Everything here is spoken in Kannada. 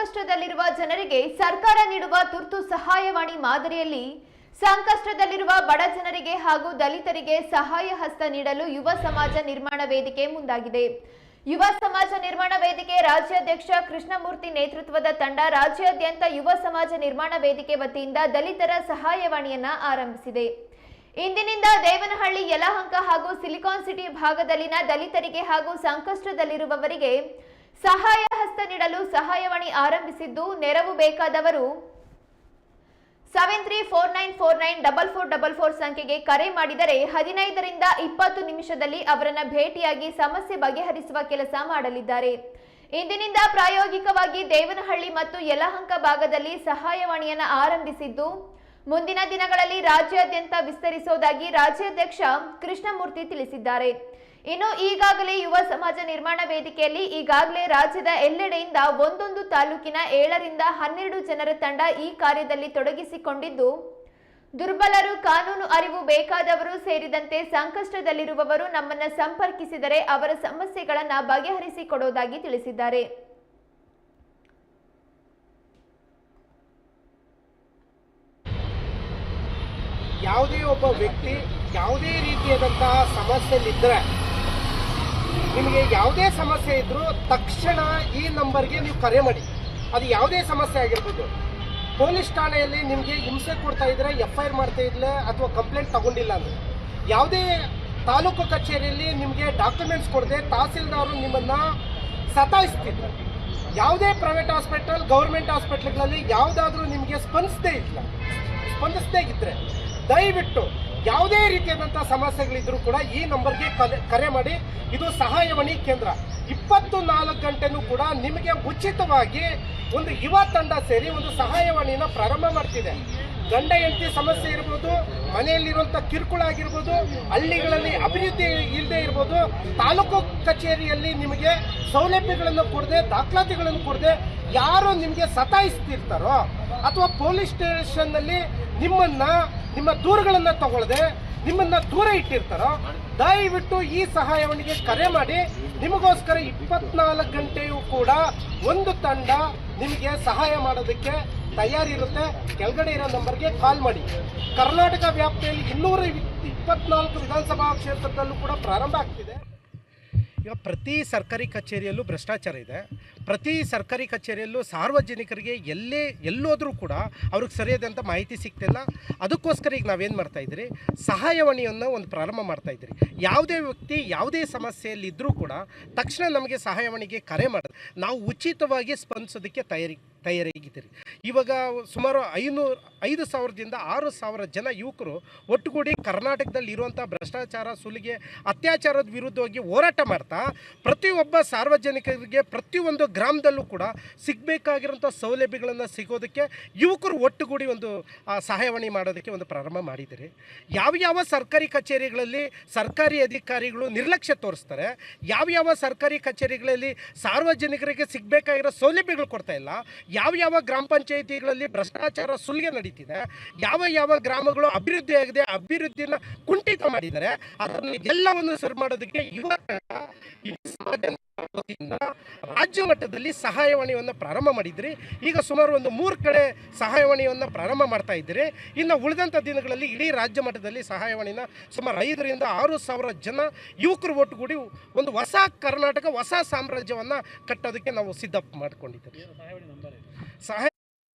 ಸಂಕಷ್ಟದಲ್ಲಿರುವ ಜನರಿಗೆ ಸರ್ಕಾರ ನೀಡುವ ತುರ್ತು ಸಹಾಯವಾಣಿ ಮಾದರಿಯಲ್ಲಿ ಸಂಕಷ್ಟದಲ್ಲಿರುವ ಬಡ ಜನರಿಗೆ ಹಾಗೂ ದಲಿತರಿಗೆ ಸಹಾಯ ಹಸ್ತ ನೀಡಲು ಯುವ ಸಮಾಜ ನಿರ್ಮಾಣ ವೇದಿಕೆ ಮುಂದಾಗಿದೆ. ಯುವ ಸಮಾಜ ನಿರ್ಮಾಣ ವೇದಿಕೆ ರಾಜ್ಯಾಧ್ಯಕ್ಷ ಕೃಷ್ಣಮೂರ್ತಿ ನೇತೃತ್ವದ ತಂಡ ರಾಜ್ಯಾದ್ಯಂತ ಯುವ ಸಮಾಜ ನಿರ್ಮಾಣ ವೇದಿಕೆ ವತಿಯಿಂದ ದಲಿತರ ಸಹಾಯವಾಣಿಯನ್ನ ಆರಂಭಿಸಿದೆ. ಇಂದಿನಿಂದ ದೇವನಹಳ್ಳಿ ಯಲಹಂಕ ಹಾಗೂ ಸಿಲಿಕಾನ್ ಸಿಟಿ ಭಾಗದಲ್ಲಿನ ದಲಿತರಿಗೆ ಹಾಗೂ ಸಂಕಷ್ಟದಲ್ಲಿರುವವರಿಗೆ ಸಹಾಯ ಹಸ್ತ ನೀಡಲು ಸಹಾಯವಾಣಿ ಆರಂಭಿಸಿದ್ದು ನೆರವು ಬೇಕಾದವರು seven three four nine four nine double four double four ಸಂಖ್ಯೆಗೆ ಕರೆ ಮಾಡಿದರೆ ಹದಿನೈದರಿಂದ ಇಪ್ಪತ್ತು ನಿಮಿಷದಲ್ಲಿ ಅವರನ್ನು ಭೇಟಿಯಾಗಿ ಸಮಸ್ಯೆ ಬಗೆಹರಿಸುವ ಕೆಲಸ ಮಾಡಲಿದ್ದಾರೆ. ಇಂದಿನಿಂದ ಪ್ರಾಯೋಗಿಕವಾಗಿ ದೇವನಹಳ್ಳಿ ಮತ್ತು ಯಲಹಂಕ ಭಾಗದಲ್ಲಿ ಸಹಾಯವಾಣಿಯನ್ನು ಆರಂಭಿಸಿದ್ದು, ಮುಂದಿನ ದಿನಗಳಲ್ಲಿ ರಾಜ್ಯಾದ್ಯಂತ ವಿಸ್ತರಿಸುವುದಾಗಿ ರಾಜ್ಯಾಧ್ಯಕ್ಷ ಕೃಷ್ಣಮೂರ್ತಿ ತಿಳಿಸಿದ್ದಾರೆ. ಇನ್ನು ಈಗಾಗಲೇ ಯುವ ಸಮಾಜ ನಿರ್ಮಾಣ ವೇದಿಕೆಯಲ್ಲಿ ಈಗಾಗಲೇ ರಾಜ್ಯದ ಎಲ್ಲೆಡೆಯಿಂದ ಒಂದೊಂದು ತಾಲೂಕಿನ ಏಳರಿಂದ ಹನ್ನೆರಡು ಜನರ ತಂಡ ಈ ಕಾರ್ಯದಲ್ಲಿ ತೊಡಗಿಸಿಕೊಂಡಿದ್ದು, ದುರ್ಬಲರು, ಕಾನೂನು ಅರಿವು ಬೇಕಾದವರು ಸೇರಿದಂತೆ ಸಂಕಷ್ಟದಲ್ಲಿರುವವರು ನಮ್ಮನ್ನ ಸಂಪರ್ಕಿಸಿದರೆ ಅವರ ಸಮಸ್ಯೆಗಳನ್ನು ಬಗೆಹರಿಸಿಕೊಡುವುದಾಗಿ ತಿಳಿಸಿದ್ದಾರೆ. ಯಾವುದೇ ಒಬ್ಬ ವ್ಯಕ್ತಿ ಯಾವುದೇ ರೀತಿಯಾದಂತಹ ಸಮಸ್ಯೆಲಿದ್ದರೆ ನಿಮಗೆ ಯಾವುದೇ ಸಮಸ್ಯೆ ಇದ್ರೂ ತಕ್ಷಣ ಈ ನಂಬರ್ಗೆ ನೀವು ಕರೆ ಮಾಡಿ. ಅದು ಯಾವುದೇ ಸಮಸ್ಯೆ ಆಗಿರ್ಬೋದು. ಪೊಲೀಸ್ ಠಾಣೆಯಲ್ಲಿ ನಿಮಗೆ ಹಿಂಸೆ ಕೊಡ್ತಾ ಇದ್ರೆ ಎಫ್ ಐ ಆರ್ ಮಾಡ್ತಾ ಇದ್ಲೆ ಅಥವಾ ಕಂಪ್ಲೇಂಟ್ ತಗೊಂಡಿಲ್ಲ ಅಂದ್ರೆ. ಯಾವುದೇ ತಾಲೂಕು ಕಚೇರಿಯಲ್ಲಿ ನಿಮಗೆ ಡಾಕ್ಯುಮೆಂಟ್ಸ್ ಕೊಡದೆ ತಹಸೀಲ್ದಾರರು ನಿಮ್ಮನ್ನ ಸತಾಯಿಸ್ತಿದ್ರು. ಯಾವುದೇ ಪ್ರೈವೇಟ್ ಹಾಸ್ಪಿಟಲ್, ಗೌರ್ಮೆಂಟ್ ಹಾಸ್ಪಿಟಲ್ಗಳಲ್ಲಿ ಯಾವುದಾದ್ರೂ ನಿಮಗೆ ಸ್ಪಂದಿಸದೇ ಇಲ್ಲ. ಸ್ಪಂದಿಸದೇ ಇದ್ರೆ ದಯವಿಟ್ಟು ಯಾವುದೇ ರೀತಿಯಾದಂತಹ ಸಮಸ್ಯೆಗಳಿದ್ರೂ ಕೂಡ ಈ ನಂಬರ್ಗೆ ಕರೆ ಮಾಡಿ. ಇದು ಸಹಾಯವಾಣಿ ಕೇಂದ್ರ. ಇಪ್ಪತ್ತು ನಾಲ್ಕು ಗಂಟೆನೂ ಕೂಡ ನಿಮಗೆ ಉಚಿತವಾಗಿ ಒಂದು ಯುವ ತಂಡ ಸೇರಿ ಒಂದು ಸಹಾಯವಾಣಿನ ಪ್ರಾರಂಭ ಮಾಡ್ತಿದೆ. ಗಂಡ, ಹೆಂಡತಿ ಸಮಸ್ಯೆ ಇರ್ಬೋದು ಮನೆಯಲ್ಲಿರುವಂಥ ಕಿರುಕುಳ ಆಗಿರ್ಬೋದು, ಹಳ್ಳಿಗಳಲ್ಲಿ ಅಭಿವೃದ್ಧಿ ಇಲ್ಲದೆ ಇರ್ಬೋದು, ತಾಲೂಕು ಕಚೇರಿಯಲ್ಲಿ ನಿಮಗೆ ಸೌಲಭ್ಯಗಳನ್ನು ಕೊಡದೆ, ದಾಖಲಾತಿಗಳನ್ನು ಕೊಡದೆ ಯಾರು ನಿಮಗೆ ಸತಾಯಿಸ್ತಿರ್ತಾರೋ ಅಥವಾ ಪೊಲೀಸ್ ಸ್ಟೇಷನ್ನಲ್ಲಿ ನಿಮ್ಮನ್ನ ನಿಮ್ಮ ದೂರುಗಳನ್ನ ತಗೊಳ್ಳದೆ ನಿಮ್ಮನ್ನ ದೂರ ಇಟ್ಟಿರ್ತಾರೋ, ದಯವಿಟ್ಟು ಈ ಸಹಾಯವಾಣಿಗೆ ಕರೆ ಮಾಡಿ. ನಿಮಗೋಸ್ಕರ ಇಪ್ಪತ್ನಾಲ್ಕು ಗಂಟೆಯೂ ಕೂಡ ಒಂದು ತಂಡ ನಿಮಗೆ ಸಹಾಯ ಮಾಡೋದಕ್ಕೆ ತಯಾರಿರುತ್ತೆ. ಕೆಳಗಡೆ ಇರೋ ನಂಬರ್ಗೆ ಕಾಲ್ ಮಾಡಿ. ಕರ್ನಾಟಕ ವ್ಯಾಪ್ತಿಯಲ್ಲಿ ಇನ್ನೂರ ಇಪ್ಪತ್ನಾಲ್ಕು ವಿಧಾನಸಭಾ ಕ್ಷೇತ್ರದಲ್ಲೂ ಕೂಡ ಪ್ರಾರಂಭ ಆಗ್ತಿದೆ. ಈಗ ಪ್ರತಿ ಸರ್ಕಾರಿ ಕಚೇರಿಯಲ್ಲೂ ಭ್ರಷ್ಟಾಚಾರ ಇದೆ. ಪ್ರತಿ ಸರ್ಕಾರಿ ಕಚೇರಿಯಲ್ಲೂ ಸಾರ್ವಜನಿಕರಿಗೆ ಎಲ್ಲೇ, ಎಲ್ಲೋದ್ರೂ ಕೂಡ ಅವ್ರಿಗೆ ಸರಿಯಾದಂಥ ಮಾಹಿತಿ ಸಿಗ್ತಿಲ್ಲ. ಅದಕ್ಕೋಸ್ಕರ ಈಗ ನಾವೇನು ಮಾಡ್ತಾ ಇದ್ದೀರಿ? ಸಹಾಯವಾಣಿಯನ್ನು ಒಂದು ಪ್ರಾರಂಭ ಮಾಡ್ತಾ ಇದ್ದೀರಿ. ಯಾವುದೇ ವ್ಯಕ್ತಿ ಯಾವುದೇ ಸಮಸ್ಯೆಯಲ್ಲಿದ್ದರೂ ಕೂಡ ತಕ್ಷಣ ನಮಗೆ ಸಹಾಯವಾಣಿಗೆ ಕರೆ ಮಾಡೋದು ನಾವು ಉಚಿತವಾಗಿ ಸ್ಪಂದಿಸೋದಕ್ಕೆ ತಯಾರಿ, ತಯಾರಿಗಿದ್ದೀರಿ. ಇವಾಗ ಸುಮಾರು ಐನೂರು ಐದು ಸಾವಿರದಿಂದ ಆರು ಸಾವಿರ ಜನ ಯುವಕರು ಒಟ್ಟುಗೂಡಿ ಕರ್ನಾಟಕದಲ್ಲಿ ಇರುವಂಥ ಭ್ರಷ್ಟಾಚಾರ, ಸುಲಿಗೆ, ಅತ್ಯಾಚಾರದ ವಿರುದ್ಧವಾಗಿ ಹೋರಾಟ ಮಾಡ್ತಾ ಪ್ರತಿಯೊಬ್ಬ ಸಾರ್ವಜನಿಕರಿಗೆ ಪ್ರತಿಯೊಂದು ಗ್ರಾಮದಲ್ಲೂ ಕೂಡ ಸಿಗಬೇಕಾಗಿರುವಂಥ ಸೌಲಭ್ಯಗಳನ್ನು ಸಿಗೋದಕ್ಕೆ ಯುವಕರು ಒಟ್ಟುಗೂಡಿ ಒಂದು ಸಹಾಯವಾಣಿ ಮಾಡೋದಕ್ಕೆ ಒಂದು ಪ್ರಾರಂಭ ಮಾಡಿದ್ದೀರಿ. ಯಾವ ಯಾವ ಸರ್ಕಾರಿ ಕಚೇರಿಗಳಲ್ಲಿ ಸರ್ಕಾರಿ ಅಧಿಕಾರಿಗಳು ನಿರ್ಲಕ್ಷ್ಯ ತೋರಿಸ್ತಾರೆ, ಯಾವ ಸರ್ಕಾರಿ ಕಚೇರಿಗಳಲ್ಲಿ ಸಾರ್ವಜನಿಕರಿಗೆ ಸಿಗಬೇಕಾಗಿರೋ ಸೌಲಭ್ಯಗಳು ಕೊಡ್ತಾ ಇಲ್ಲ, ಯಾವ ಯಾವ ಗ್ರಾಮ ಪಂಚಾಯಿತಿಗಳಲ್ಲಿ ಭ್ರಷ್ಟಾಚಾರ, ಸುಲಿಗೆ ನಡೀತಿದೆ ಯಾವ ಯಾವ ಗ್ರಾಮಗಳು ಅಭಿವೃದ್ಧಿ ಆಗಿದೆ, ಅಭಿವೃದ್ಧಿನ ಕುಂಠಿತ ಮಾಡಿದ್ದಾರೆ, ಅದನ್ನು ಎಲ್ಲವನ್ನು ಸರಿ ಮಾಡೋದಕ್ಕೆ ಯುವ ರಾಜ್ಯ ಮಟ್ಟದಲ್ಲಿ ಸಹಾಯವಾಣಿಯನ್ನು ಪ್ರಾರಂಭ ಮಾಡಿದ್ರಿ. ಈಗ ಸುಮಾರು ಒಂದು ಮೂರು ಕಡೆ ಸಹಾಯವಾಣಿಯನ್ನು ಪ್ರಾರಂಭ ಮಾಡ್ತಾ ಇದ್ದೀರಿ. ಇನ್ನು ಉಳಿದಂಥ ದಿನಗಳಲ್ಲಿ ಇಡೀ ರಾಜ್ಯ ಮಟ್ಟದಲ್ಲಿ ಸಹಾಯವಾಣಿನ ಸುಮಾರು ಐದರಿಂದ ಆರು ಸಾವಿರ ಜನ ಯುವಕರು ಒಟ್ಟುಗೂಡಿ ಒಂದು ಹೊಸ ಕರ್ನಾಟಕ, ಹೊಸ ಸಾಮ್ರಾಜ್ಯವನ್ನು ಕಟ್ಟೋದಕ್ಕೆ ನಾವು ಸಿದ್ಧ ಮಾಡ್ಕೊಂಡಿದ್ದೀವಿ ಸಹಾಯ